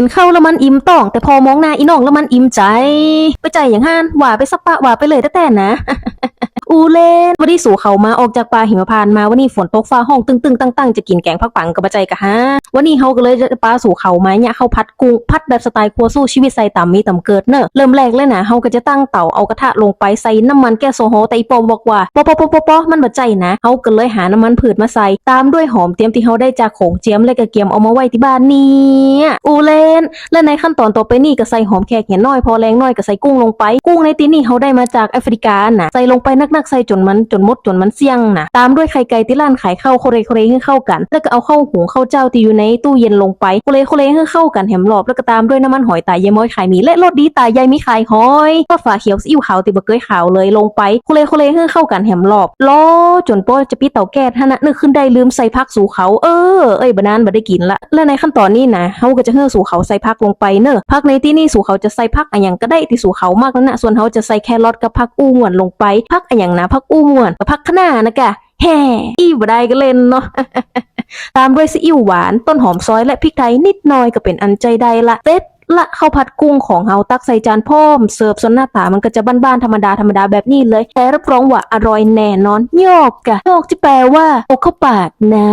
กินข้าวแล้วมันอิ่มต้อง แต่พอมองหน้าอีน้องแล้วมันอิ่มใจ ไปใจอย่างห้านหว่าไปสักปะหว่าไปเลยแต่แต่นะ อูเล่นวันนี้สู่เขามาออกจากป่าหิมพานมาวันนี้ฝนตกฟ้าห้องตึงตึงตั้งตั้งจะกินแกงผักปังกับใจกะฮะวันนี้เขาก็เลยจะปลาสู่เขามาเนี่ยเขาพัดกุ้งพัดแบบสไตล์ครัวสู้ชีวิตใส่ต่ำมีต่ำเกิดเนอะเริ่มแรกเลยนะเขาก็จะตั้งเตาเอากระทะลงไปใส่น้ำมันแก๊สโซฮอแต่อีปอมบอกว่าปอปอปอปอปอมันบัจใจนะเขาก็เลยหาน้ำมันผืดมาใส่ตามด้วยหอมเตรียมที่เขาได้จากโขงเจียมและกระเกียมเอามาไว้ที่บ้านเนี่ยอูเล่นและในขั้นตอนต่อไปนี่ก็ใส่หอมแขกเหี่ยน้อยพอแรงน้อยก็ใส่กุ้งลงไป กุ้งในที่นี่เขาได้มาจากแอฟริกานะใส่ลงไปนักๆใส่จนมันจนมดจนมันเสี่ยงนะตามด้วยไข่ไก่ที่ร้านขายข้าวโคเรโคเรให้เข้ากัน แล้วก็เอาข้าวหุงข้าวเจ้าที่อยู่ในตู้เย็นลงไปโคเรโคเรให้เข้ากันแหมรอบแล้วก็ตามด้วยน้ำมันหอยตายายม้อยขายหมีและรสดีตายายมีขายหอยทอดฝาเขียวซีอิ๊วขาวติบะเกยขาวเลยลงไปโคเรโคเรให้เข้ากันแหมรอบล้อจนโป้จะปิดเตาแก๊สฮะนะนึกขึ้นได้ลืมใส่ผักสู่เขาเออเอ้ยบานานบ่ได้กินละและในขั้นตอนนี้นะเฮาก็จะเฮือสู่เขาใส่ผักลงไปเนอะผักในที่นี่สู่เขาจะใส่ผักอะหยังก็ได้ที่สู่เขามากแล้วนะส่วนเฮาจะใส่แครอทกับผักอู้ม่วนลงไปผักอะหยังนะพักอู้มวนกับผักขน้านะกะแฮ่อีบ่ได้ก็เล่นเนาะตามด้วยซีอิ๊วหวานต้นหอมซอยและพริกไทยนิดหน่อยก็เป็นอันใจได้ละเต็ดละข้าวผัดกุ้งของเฮาตักใส่จานพ่อมเสิร์ฟสนหน้าตามันก็จะบ้านๆธรรมดาธรรมดาแบบนี้เลย แต่รับรองว่าอร่อยแน่นอนโยกกะโยกที่แปลว่าโอเข้าปากนะ